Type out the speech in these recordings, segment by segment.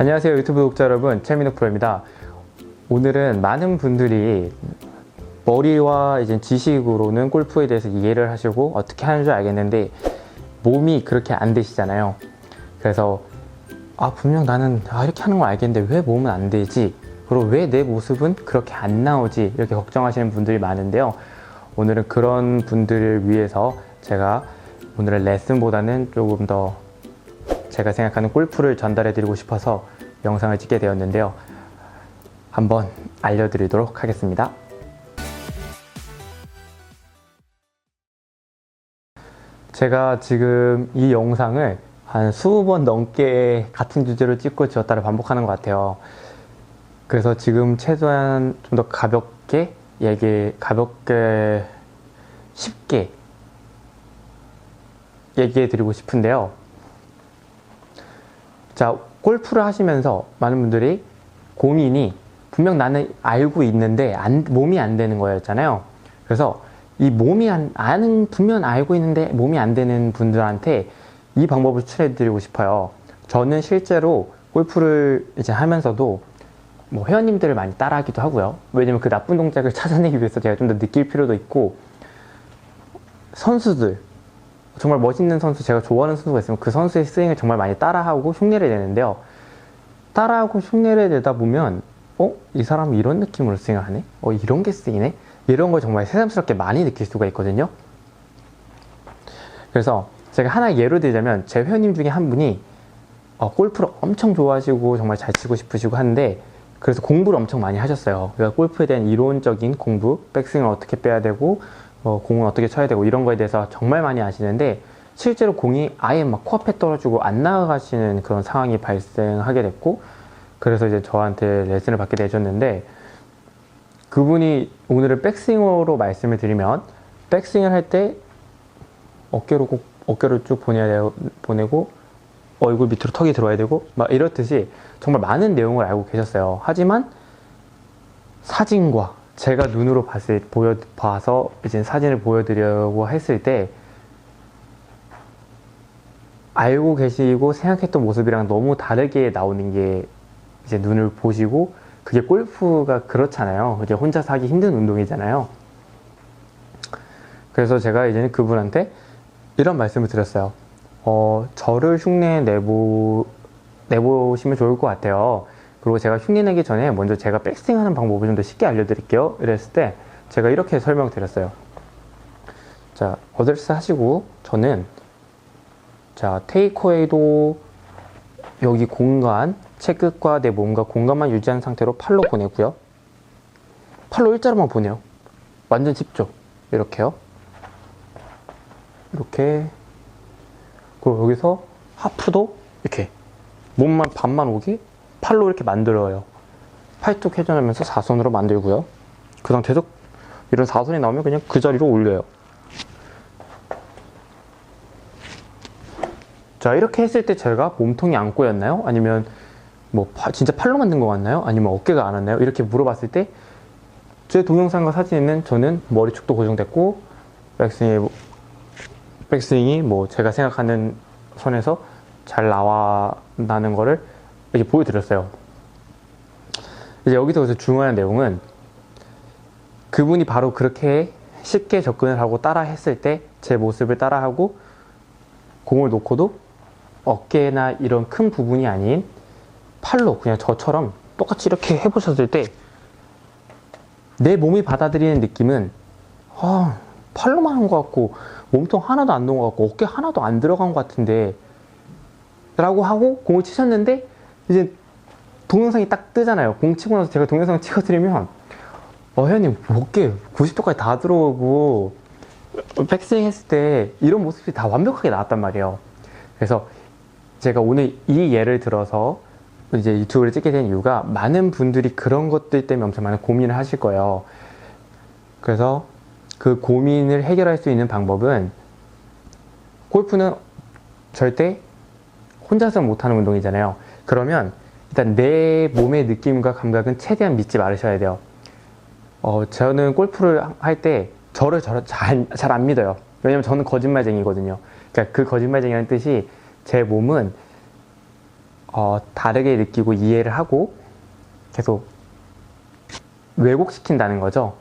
안녕하세요 유튜브 구독자 여러분 최민욱 프로입니다. 오늘은 많은 분들이 머리와 이제 지식으로는 골프에 대해서 이해를 하시고 어떻게 하는 줄 알겠는데 몸이 그렇게 안 되시잖아요. 그래서 아 분명 나는 아, 이렇게 하는 걸 알겠는데 왜 몸은 안 되지? 그리고 왜 내 모습은 그렇게 안 나오지? 이렇게 걱정하시는 분들이 많은데요. 오늘은 그런 분들을 위해서 제가 오늘의 레슨보다는 조금 더 제가 생각하는 골프를 전달해 드리고 싶어서 영상을 찍게 되었는데요. 한번 알려드리도록 하겠습니다. 제가 지금 이 영상을 한 20번 넘게 같은 주제로 찍고 지었다를 반복하는 것 같아요. 그래서 지금 최소한 좀 더 가볍게 얘기, 가볍게 쉽게 얘기해 드리고 싶은데요. 자, 골프를 하시면서 많은 분들이 고민이 분명 나는 알고 있는데 안, 몸이 안 되는 거였잖아요. 그래서 이 몸이 안, 아는, 분명 알고 있는데 몸이 안 되는 분들한테 이 방법을 추천해 드리고 싶어요. 저는 실제로 골프를 이제 하면서도 뭐 회원님들을 많이 따라하기도 하고요. 왜냐면 그 나쁜 동작을 찾아내기 위해서 제가 좀 더 느낄 필요도 있고 선수들 정말 멋있는 선수 제가 좋아하는 선수가 있으면 그 선수의 스윙을 정말 많이 따라하고 흉내를 내는데요. 따라하고 흉내를 내다 보면 어? 이 사람이 이런 느낌으로 스윙을 하네? 어? 이런 게 스윙이네? 이런 걸 정말 새삼스럽게 많이 느낄 수가 있거든요. 그래서 제가 하나 예로 들자면 제 회원님 중에 한 분이 어, 골프를 엄청 좋아하시고 정말 잘 치고 싶으시고 하는데 그래서 공부를 엄청 많이 하셨어요. 그러니까 골프에 대한 이론적인 공부, 백스윙을 어떻게 빼야 되고 어, 공은 어떻게 쳐야 되고 이런 거에 대해서 정말 많이 아시는데 실제로 공이 아예 막 코앞에 떨어지고 안 나가시는 그런 상황이 발생하게 됐고 그래서 이제 저한테 레슨을 받게 되셨는데 그분이 오늘은 백스윙으로 말씀을 드리면 백스윙을 할 때 어깨로 꼭 어깨를 쭉 보내야 보내고 얼굴 밑으로 턱이 들어와야 되고 막 이렇듯이 정말 많은 내용을 알고 계셨어요. 하지만 사진과 제가 눈으로 봤을 보여 봐서 이제 사진을 보여드리려고 했을 때 알고 계시고 생각했던 모습이랑 너무 다르게 나오는 게 이제 눈을 보시고 그게 골프가 그렇잖아요. 이제 혼자서 하기 힘든 운동이잖아요. 그래서 제가 이제는 그분한테 이런 말씀을 드렸어요. 어, 저를 흉내 내보, 내보시면 좋을 것 같아요. 그리고 제가 흉내 내기 전에 먼저 제가 백스윙 하는 방법을 좀 더 쉽게 알려드릴게요. 이랬을 때 제가 이렇게 설명드렸어요. 자, 어드레스 하시고 저는 자, 테이크웨이도 여기 공간, 채 끝과 내 몸과 공간만 유지한 상태로 팔로 보내고요. 팔로 일자로만 보내요. 완전 쉽죠? 이렇게요. 이렇게. 그리고 여기서 하프도 이렇게 몸만 반만 오게 팔로 이렇게 만들어요. 팔뚝 회전하면서 사선으로 만들고요. 그 상태에서 이런 사선이 나오면 그냥 그 자리로 올려요. 자, 이렇게 했을 때 제가 몸통이 안 꼬였나요? 아니면 뭐 파- 진짜 팔로 만든 것 같나요? 아니면 어깨가 안 왔나요? 이렇게 물어봤을 때 제 동영상과 사진에는 저는 머리축도 고정됐고 백스윙이 백스윙이 뭐 제가 생각하는 선에서 잘 나와 나는 거를 이렇게 보여드렸어요. 이제 여기서 이제 중요한 내용은 그분이 바로 그렇게 쉽게 접근을 하고 따라 했을 때 제 모습을 따라하고 공을 놓고도 어깨나 이런 큰 부분이 아닌 팔로 그냥 저처럼 똑같이 이렇게 해보셨을 때 내 몸이 받아들이는 느낌은 아, 팔로만 한 것 같고 몸통 하나도 안 넣은 것 같고 어깨 하나도 안 들어간 것 같은데 라고 하고 공을 치셨는데 이제 동영상이 딱 뜨잖아요 공 치고 나서 제가 동영상을 찍어드리면 어 회원님 어깨 90도까지 다 들어오고 백스윙 했을 때 이런 모습이 다 완벽하게 나왔단 말이에요 그래서 제가 오늘 이 예를 들어서 이제 유튜브를 찍게 된 이유가 많은 분들이 그런 것들 때문에 엄청 많은 고민을 하실 거예요. 그래서 그 고민을 해결할 수 있는 방법은 골프는 절대 혼자서 못하는 운동이잖아요. 그러면 일단 내 몸의 느낌과 감각은 최대한 믿지 말으셔야 돼요. 어, 저는 골프를 할 때 저를 잘안 믿어요. 왜냐면 저는 거짓말쟁이거든요. 그러니까 그 거짓말쟁이라는 뜻이 제 몸은 어, 다르게 느끼고 이해를 하고 계속 왜곡시킨다는 거죠.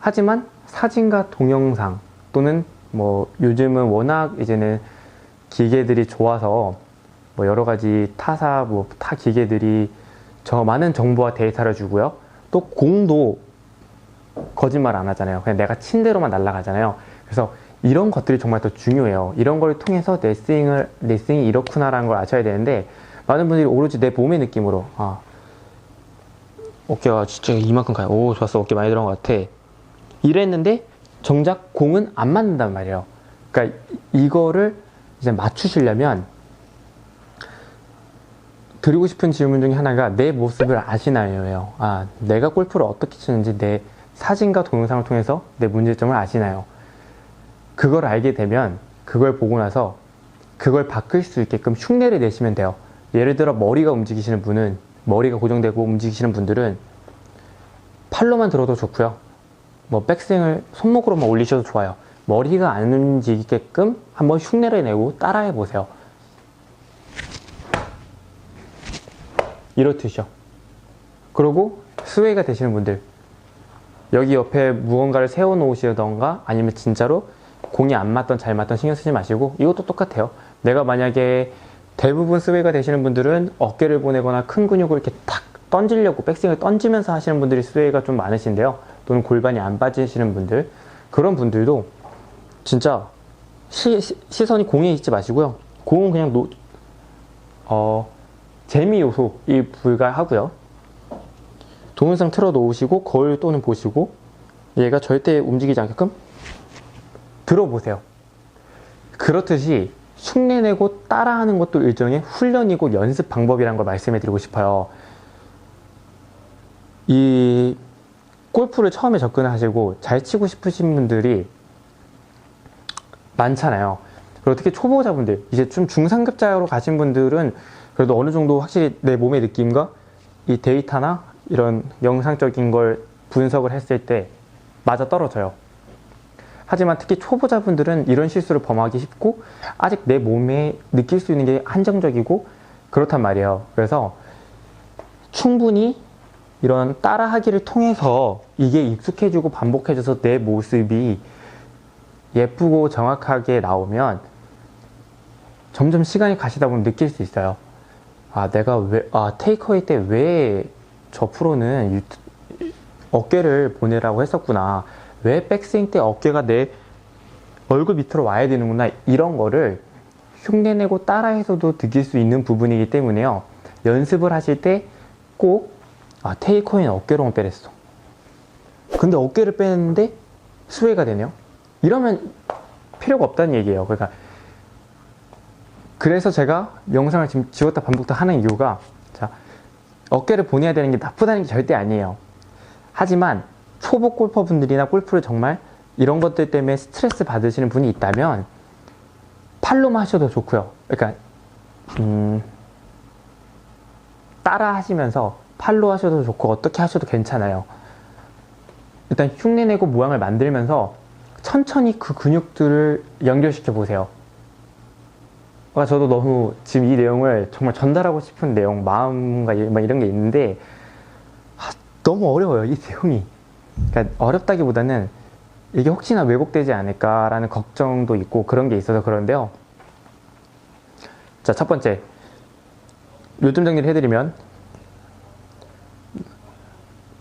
하지만 사진과 동영상 또는 뭐 요즘은 워낙 이제는 기계들이 좋아서 뭐 여러 가지 타사 뭐 타 기계들이 저 많은 정보와 데이터를 주고요. 또 공도 거짓말 안 하잖아요. 그냥 내가 친 대로만 날아가잖아요. 그래서 이런 것들이 정말 더 중요해요. 이런 걸 통해서 레슬링을 레슬링이 이렇구나라는 걸 아셔야 되는데 많은 분들이 오로지 내 몸의 느낌으로 아 어깨가 진짜 이만큼 가요. 오 좋았어 어깨 많이 들어간 것 같아. 이랬는데 정작 공은 안 맞는단 말이에요. 그러니까 이- 이거를 이제 맞추시려면 드리고 싶은 질문 중에 하나가 내 모습을 아시나요예요. 아, 내가 골프를 어떻게 치는지 내 사진과 동영상을 통해서 내 문제점을 아시나요? 그걸 알게 되면 그걸 보고 나서 그걸 바꿀 수 있게끔 흉내를 내시면 돼요. 예를 들어 머리가 움직이시는 분은 머리가 고정되고 움직이시는 분들은 팔로만 들어도 좋고요. 뭐 백스윙을 손목으로만 올리셔도 좋아요. 머리가 안 움직이게끔 한번 흉내를 내고 따라해 보세요. 이렇듯이요. 그리고 스웨이가 되시는 분들 여기 옆에 무언가를 세워 놓으시던가 아니면 진짜로 공이 안 맞던 잘 맞던 신경 쓰지 마시고 이것도 똑같아요. 내가 만약에 대부분 스웨이가 되시는 분들은 어깨를 보내거나 큰 근육을 이렇게 탁 던지려고 백스윙을 던지면서 하시는 분들이 스웨이가 좀 많으신데요. 또는 골반이 안 빠지시는 분들 그런 분들도 진짜 시, 선이 공에 있지 마시고요. 공은 그냥 놓, 어, 재미 요소이 불가하고요. 동영상 틀어 놓으시고 거울 또는 보시고 얘가 절대 움직이지 않게끔 들어보세요. 그렇듯이 흉내내고 따라하는 것도 일종의 훈련이고 연습 방법이라는 걸 말씀해 드리고 싶어요. 이 골프를 처음에 접근하시고 잘 치고 싶으신 분들이 많잖아요. 특히 초보자분들, 이제 좀 중상급자로 가신 분들은 그래도 어느 정도 확실히 내 몸의 느낌과 이 데이터나 이런 영상적인 걸 분석을 했을 때 맞아 떨어져요. 하지만 특히 초보자분들은 이런 실수를 범하기 쉽고 아직 내 몸에 느낄 수 있는 게 한정적이고 그렇단 말이에요. 그래서 충분히 이런 따라하기를 통해서 이게 익숙해지고 반복해져서 내 모습이 예쁘고 정확하게 나오면 점점 시간이 가시다 보면 느낄 수 있어요. 아, 내가 왜, 아, 테이크어웨이 때 왜 저 프로는 유- 어깨를 보내라고 했었구나. 왜 백스윙 때 어깨가 내 얼굴 밑으로 와야 되는구나. 이런 거를 흉내내고 따라해서도 느낄 수 있는 부분이기 때문에요. 연습을 하실 때 꼭, 아, 테이크어웨이는 어깨로만 빼랬어. 근데 어깨를 빼는데 스웨이가 되네요. 이러면 필요가 없다는 얘기예요. 그러니까 그래서 제가 영상을 지금 지웠다 반복다 하는 이유가 자 어깨를 보내야 되는 게 나쁘다는 게 절대 아니에요. 하지만 초보 골퍼분들이나 골프를 정말 이런 것들 때문에 스트레스 받으시는 분이 있다면 팔로만 하셔도 좋고요. 그러니까 음, 따라 하시면서 팔로 하셔도 좋고 어떻게 하셔도 괜찮아요. 일단 흉내내고 모양을 만들면서 천천히 그 근육들을 연결시켜 보세요. 아, 저도 너무 지금 이 내용을 정말 전달하고 싶은 내용, 마음과 이런 게 있는데 아, 너무 어려워요, 이 내용이. 그러니까 어렵다기보다는 이게 혹시나 왜곡되지 않을까라는 걱정도 있고 그런 게 있어서 그런데요. 자, 첫 번째. 요점 정리를 해드리면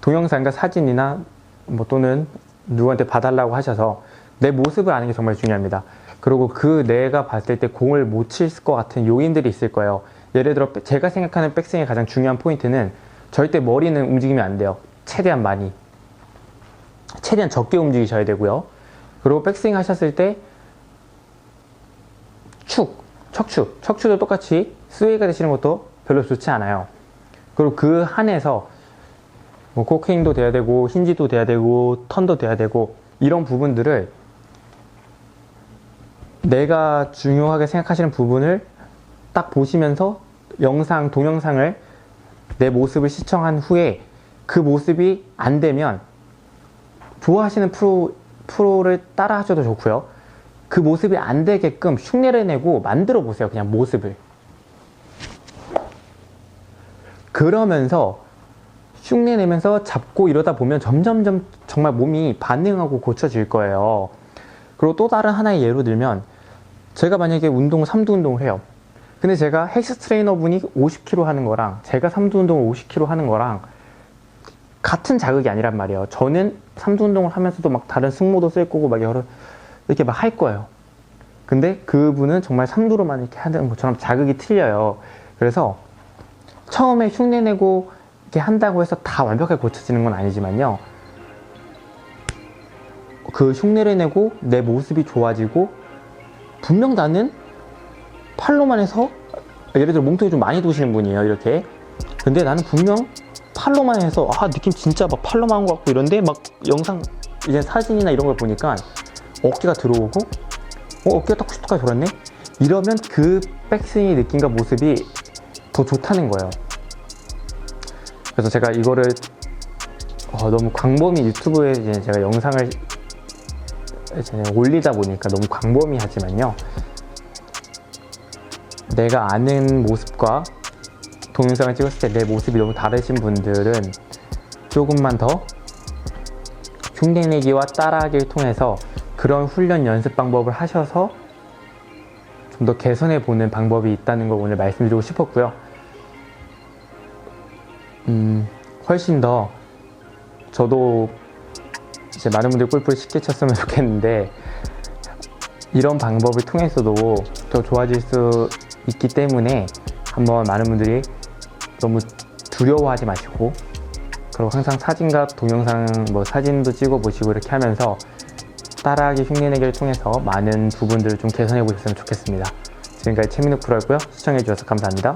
동영상과 사진이나 뭐 또는 누구한테 봐달라고 하셔서 내 모습을 아는 게 정말 중요합니다. 그리고 그 내가 봤을 때 공을 못 칠 것 같은 요인들이 있을 거예요. 예를 들어 제가 생각하는 백스윙의 가장 중요한 포인트는 절대 머리는 움직이면 안 돼요. 최대한 많이. 최대한 적게 움직이셔야 되고요. 그리고 백스윙 하셨을 때 축, 척추, 척추도 똑같이 스웨이가 되시는 것도 별로 좋지 않아요. 그리고 그 한에서 뭐 코킹도 돼야 되고 힌지도 돼야 되고 턴도 돼야 되고 이런 부분들을 내가 중요하게 생각하시는 부분을 딱 보시면서 영상, 동영상을 내 모습을 시청한 후에 그 모습이 안 되면 좋아하시는 프로, 프로를 따라 하셔도 좋고요. 그 모습이 안 되게끔 흉내를 내고 만들어 보세요. 그냥 모습을. 그러면서 흉내 내면서 잡고 이러다 보면 점점점 정말 몸이 반응하고 고쳐질 거예요. 그리고 또 다른 하나의 예로 들면 제가 만약에 운동 3두 운동을 해요. 근데 제가 헬스 트레이너 분이 50kg 하는 거랑 제가 3두 운동을 50kg 하는 거랑 같은 자극이 아니란 말이에요. 저는 3두 운동을 하면서도 막 다른 승모도 쓸 거고 막 여러 이렇게 막 할 거예요. 근데 그분은 정말 3두로만 이렇게 하는 것처럼 자극이 틀려요. 그래서 처음에 흉내 내고 이렇게 한다고 해서 다 완벽하게 고쳐지는 건 아니지만요. 그 흉내를 내고 내 모습이 좋아지고 분명 나는 팔로만 해서 예를 들어 몸통이 좀 많이 도시는 분이에요 이렇게. 근데 나는 분명 팔로만 해서 아 느낌 진짜 막 팔로만 한 것 같고 이런데 막 영상 이제 사진이나 이런 걸 보니까 어깨가 들어오고 어 어깨가 딱 90도까지 돌았네? 이러면 그 백스윙의 느낌과 모습이 더 좋다는 거예요. 그래서 제가 이거를 어, 너무 광범위 유튜브에 제가 영상을 올리다 보니까 너무 광범위하지만요 내가 아는 모습과 동영상을 찍었을 때 내 모습이 너무 다르신 분들은 조금만 더 흉내내기와 따라하기를 통해서 그런 훈련 연습 방법을 하셔서 좀 더 개선해 보는 방법이 있다는 걸 오늘 말씀드리고 싶었고요. 음, 훨씬 더 저도 이제 많은 분들이 골프를 쉽게 쳤으면 좋겠는데 이런 방법을 통해서도 더 좋아질 수 있기 때문에 한번 많은 분들이 너무 두려워하지 마시고 그리고 항상 사진과 동영상 뭐 사진도 찍어 보시고 이렇게 하면서 따라하기 흉내내기를 통해서 많은 부분들을 좀 개선해 보셨으면 좋겠습니다. 지금까지 최민욱 프로였고요. 시청해 주셔서 감사합니다.